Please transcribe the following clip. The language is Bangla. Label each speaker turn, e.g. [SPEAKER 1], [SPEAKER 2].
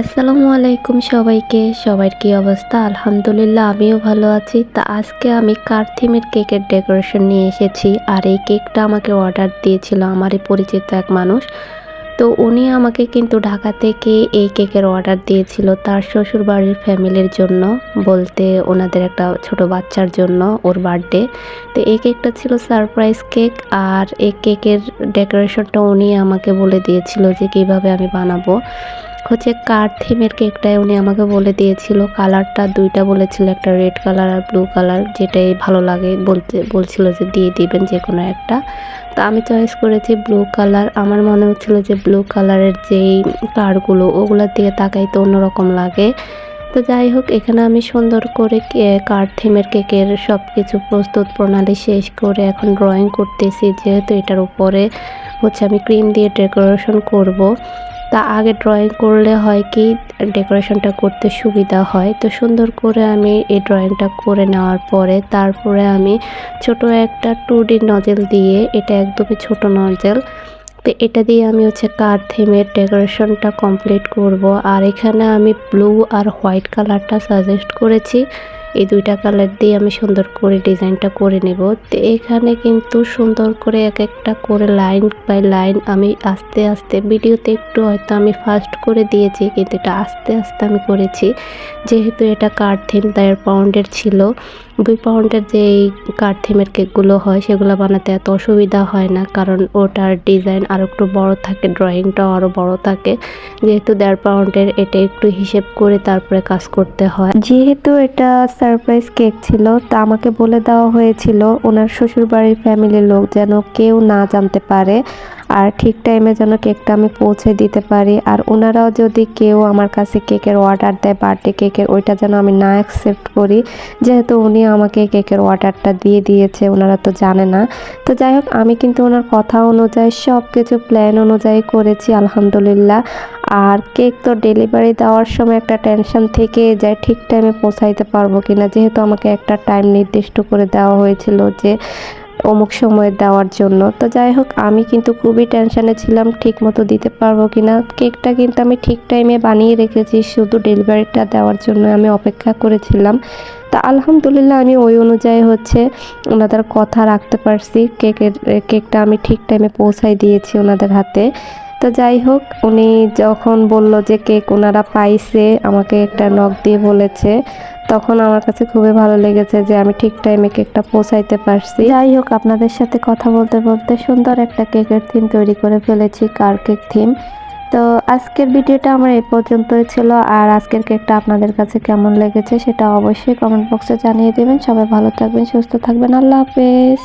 [SPEAKER 1] আসসালামু আলাইকুম সবাইকে। সবার কি অবস্থা? আলহামদুলিল্লাহ, আমিও ভালো আছি। তা আজকে আমি কার থিমের কেকের ডেকোরেশন নিয়ে এসেছি? আর এই কেকটা আমাকে অর্ডার দিয়েছিল আমারই পরিচিত এক মানুষ। তো উনি আমাকে কিন্তু ঢাকা থেকে এই কেকের অর্ডার দিয়েছিল তার শ্বশুর বাড়ির ফ্যামিলির জন্য, বলতে ওনাদের একটা ছোট বাচ্চার জন্য ওর বার্থডে। তো এই কেকটা ছিল সারপ্রাইজ কেক, আর এই কেকের ডেকোরেশনটা উনি আমাকে বলে দিয়েছিল যে কীভাবে আমি বানাবো। হচ্ছে কার থিমের কেকটাই উনি আমাকে বলে দিয়েছিল। কালারটা দুইটা বলেছিল, একটা রেড কালার আর ব্লু কালার, যেটাই ভালো লাগে। বলতে, বলছিল যে দিয়ে দিবেন যে কোনো একটা। তো আমি চয়েস করেছি ব্লু কালার। আমার মনে হচ্ছিল যে ব্লু কালারের যেই কারগুলো, ওগুলোর দিকে তাকাই তো অন্যরকম লাগে। তো যাই হোক, এখানে আমি সুন্দর করে কার থিমের কেকের সব কিছু প্রস্তুত প্রণালী শেষ করে এখন ড্রয়িং করতেছি। যেহেতু এটার উপরে হচ্ছে আমি ক্রিম দিয়ে ডেকোরেশন করব। তা আগে ড্রয়িং করলে হয় কি ডেকোরেশনটা করতে সুবিধা হয়। তো সুন্দর করে আমি এই ড্রয়িংটা করে নেওয়ার পরে তারপরে আমি ছোট একটা টু ডি নজেল দিয়ে, এটা একদমই ছোট নজেল তো এটা দিয়ে আমি হচ্ছে কার থিমের ডেকোরেশনটা কমপ্লিট করব। আর এখানে আমি ব্লু আর হোয়াইট কালারটা সাজেস্ট করেছি। এই দুইটা কালার দিয়ে আমি সুন্দর করে ডিজাইনটা করে নেব। তো এখানে কিন্তু সুন্দর করে এক একটা করে লাইন বাই লাইন আমি আস্তে আস্তে ভিডিওতে একটু হয়তো আমি ফাস্ট করে দিয়েছি, কিন্তু এটা আস্তে আস্তে আমি করেছি। যেহেতু এটা কার থিম দেড় পাউন্ডের ছিল। দুই পাউন্ডের যে এই কার থিমের কেকগুলো হয়, সেগুলো বানাতে এত অসুবিধা হয় না, কারণ ওটার ডিজাইন আরও একটু বড় থাকে, ড্রয়িংটাও আরও বড় থাকে। যেহেতু দেড় পাউন্ডের, এটা একটু হিসেব করে তারপরে কাজ করতে হয়। যেহেতু এটা সারপ্রাইজ কেক ছিল, তা আমাকে বলে দেওয়া হয়েছিল, ওনার শ্বশুরবাড়ির ফ্যামিলির লোক যেন কেউ না জানতে পারে। আর ঠিক টাইমে যেন কেকটা আমি পৌঁছে দিতে পারি। আর ওনারাও যদি কেউ আমার কাছে কেকের অর্ডার দেয় বার্থডে কেকের ওইটা যেন আমি না অ্যাকসেপ্ট করি। যেহেতু উনি আমাকে কেকের অর্ডারটা দিয়ে দিয়েছে ওনারা তো জানে না। তো যাই হোক, আমি কিন্তু ওনার কথা অনুযায়ী সব কিছু প্ল্যান অনুযায়ী করেছি, আলহামদুলিল্লাহ। আর কেক তো ডেলিভারি দেওয়ার সময় একটা টেনশন থেকে যায়, ঠিক টাইমে পৌঁছাইতে পারব কিনা। যেহেতু আমাকে একটা টাইম নির্দিষ্ট করে দেওয়া হয়েছিল যে অমুক সময় দেওয়ার জন্য। তো যাই হোক, আমি কিন্তু খুবই টেনশানে ছিলাম ঠিক মতো দিতে পারব কি না কেকটা কিন্তু আমি ঠিক টাইমে বানিয়ে রেখেছি, শুধু ডেলিভারিটা দেওয়ার জন্য আমি অপেক্ষা করেছিলাম। তা আলহামদুলিল্লাহ আমি ওই অনুযায়ী হচ্ছে ওনাদের কথা রাখতে পারছি। কেকের, কেকটা আমি ঠিক টাইমে পৌঁছাই দিয়েছি ওনাদের হাতে। তো যাই হোক, উনি যখন বলল যে কেক ওনারা পাইছে, আমাকে একটা নখ দিয়ে বলেছে। তখন আমার কাছে খুবই ভালো লেগেছে যে আমি ঠিক টাইমে কেকটা পৌঁছাইতে পারছি। যাই হোক, আপনাদের সাথে কথা বলতে বলতে সুন্দর একটা কেকের থিম তৈরি করে ফেলেছি, কার কেক থিম তো আজকের ভিডিওটা আমার এই পর্যন্তই ছিল। আর আজকের কেকটা আপনাদের কাছে কেমন লেগেছে সেটা অবশ্যই কমেন্ট বক্সে জানিয়ে দেবেন। সবাই ভালো থাকবেন, সুস্থ থাকবেন। আল্লাহ হাফেজ।